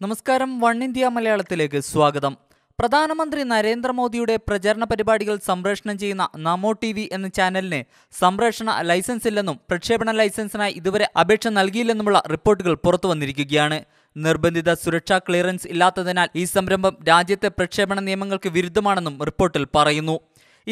നമസ്കാരം one India മലയാളത്തിലേക്ക് സ്വാഗതം. പ്രധാനമന്ത്രി നരേന്ദ്രമോദിയുടെ പ്രചരണ പരിപാടികൾ സംപ്രേഷണം ചെയ്യുന്ന നമോ ടി വി എന്ന ചാനലിന് സംപ്രേഷണ ലൈസൻസ് ഇല്ലെന്നും പ്രക്ഷേപണ ലൈസൻസിനായി ഇതുവരെ അപേക്ഷ നൽകിയില്ലെന്നുമുള്ള റിപ്പോർട്ടുകൾ പുറത്തു വന്നിരിക്കുകയാണ്. നിർബന്ധിത സുരക്ഷാ ക്ലിയറൻസ് ഇല്ലാത്തതിനാൽ ഈ സംരംഭം രാജ്യത്തെ പ്രക്ഷേപണ നിയമങ്ങൾക്ക് വിരുദ്ധമാണെന്നും റിപ്പോർട്ടിൽ പറയുന്നു.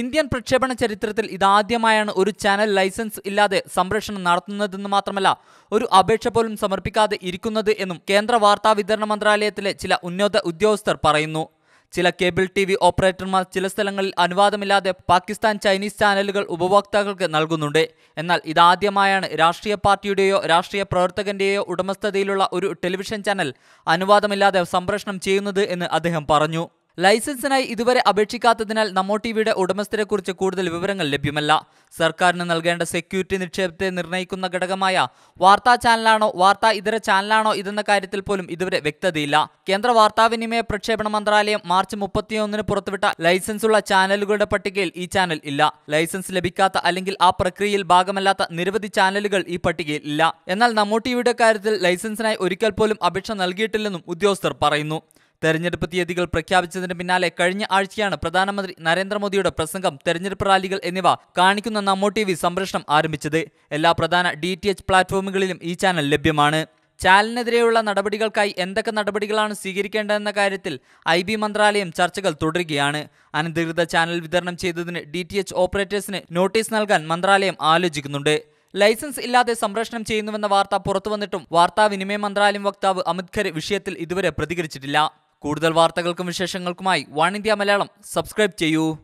ഇന്ത്യൻ പ്രക്ഷേപണ ചരിത്രത്തിൽ ഇതാദ്യമായാണ് ഒരു ചാനൽ ലൈസൻസ് ഇല്ലാതെ സംപ്രേഷണം നടത്തുന്നതെന്ന് മാത്രമല്ല ഒരു അപേക്ഷ പോലും സമർപ്പിക്കാതെ ഇരിക്കുന്നത് എന്നും കേന്ദ്ര വാർത്താ വിതരണ മന്ത്രാലയത്തിലെ ചില ഉന്നത ഉദ്യോഗസ്ഥർ പറയുന്നു. ചില കേബിൾ ടി വി ഓപ്പറേറ്റർമാർ ചില സ്ഥലങ്ങളിൽ അനുവാദമില്ലാതെ പാകിസ്ഥാൻ ചൈനീസ് ചാനലുകൾ ഉപഭോക്താക്കൾക്ക് നൽകുന്നുണ്ട്. എന്നാൽ ഇതാദ്യമായാണ് രാഷ്ട്രീയ പാർട്ടിയുടെയോ രാഷ്ട്രീയ പ്രവർത്തകന്റെയോ ഉടമസ്ഥതയിലുള്ള ഒരു ടെലിവിഷൻ ചാനൽ അനുവാദമില്ലാതെ സംപ്രേഷണം ചെയ്യുന്നത് എന്ന് അദ്ദേഹം പറഞ്ഞു. ലൈസൻസിനായി ഇതുവരെ അപേക്ഷിക്കാത്തതിനാൽ നമ്മോ ടിവിയുടെ ഉടമസ്ഥരെക്കുറിച്ച് കൂടുതൽ വിവരങ്ങൾ ലഭ്യമല്ല. സർക്കാരിന് നൽകേണ്ട സെക്യൂരിറ്റി നിക്ഷേപത്തെ നിർണയിക്കുന്ന ഘടകമായ വാർത്താ ചാനലാണോ വാർത്താ ഇതര ചാനലാണോ ഇതെന്ന കാര്യത്തിൽ പോലും ഇതുവരെ വ്യക്തതയില്ല. കേന്ദ്ര വാർത്താവിനിമയ പ്രക്ഷേപണ മന്ത്രാലയം മാർച്ച് മുപ്പത്തിയൊന്നിന് പുറത്തുവിട്ട ലൈസൻസുള്ള ചാനലുകളുടെ പട്ടികയിൽ ഈ ചാനൽ ഇല്ല. ലൈസൻസ് ലഭിക്കാത്ത അല്ലെങ്കിൽ ആ പ്രക്രിയയിൽ ഭാഗമല്ലാത്ത നിരവധി ചാനലുകൾ ഈ പട്ടികയിൽ ഇല്ല. എന്നാൽ നമ്മോ ടിവിയുടെ കാര്യത്തിൽ ലൈസൻസിനായി ഒരിക്കൽ പോലും അപേക്ഷ നൽകിയിട്ടില്ലെന്നും ഉദ്യോഗസ്ഥർ പറയുന്നു. തെരഞ്ഞെടുപ്പ് തീയതികൾ പ്രഖ്യാപിച്ചതിന് പിന്നാലെ കഴിഞ്ഞ ആഴ്ചയാണ് പ്രധാനമന്ത്രി നരേന്ദ്രമോദിയുടെ പ്രസംഗം തെരഞ്ഞെടുപ്പ് റാലികൾ എന്നിവ കാണിക്കുന്ന നമ്മോ ടി വി സംപ്രേഷണം ആരംഭിച്ചത്. എല്ലാ പ്രധാന ഡി ടി എച്ച് പ്ലാറ്റ്ഫോമുകളിലും ഈ ചാനൽ ലഭ്യമാണ്. ചാനലിനെതിരെയുള്ള നടപടികൾക്കായി എന്തൊക്കെ നടപടികളാണ് സ്വീകരിക്കേണ്ടതെന്ന കാര്യത്തിൽ ഐ ബി മന്ത്രാലയം ചർച്ചകൾ തുടരുകയാണ്. അനധികൃത ചാനൽ വിതരണം ചെയ്തതിന് ഡി ടി എച്ച് ഓപ്പറേറ്റേഴ്സിന് നോട്ടീസ് നൽകാൻ മന്ത്രാലയം ആലോചിക്കുന്നുണ്ട്. ലൈസൻസ് ഇല്ലാതെ സംപ്രേഷണം ചെയ്യുന്നുവെന്ന വാർത്ത പുറത്തുവന്നിട്ടും വാർത്താവിനിമയ മന്ത്രാലയം വക്താവ് അമിത് ഖരെ വിഷയത്തിൽ ഇതുവരെ പ്രതികരിച്ചിട്ടില്ല. കൂടുതൽ വാർത്തകൾക്കും വിശേഷങ്ങൾക്കുമായി വൺ ഇന്ത്യ മലയാളം. സബ്സ്ക്രൈബ് ചെയ്യൂ.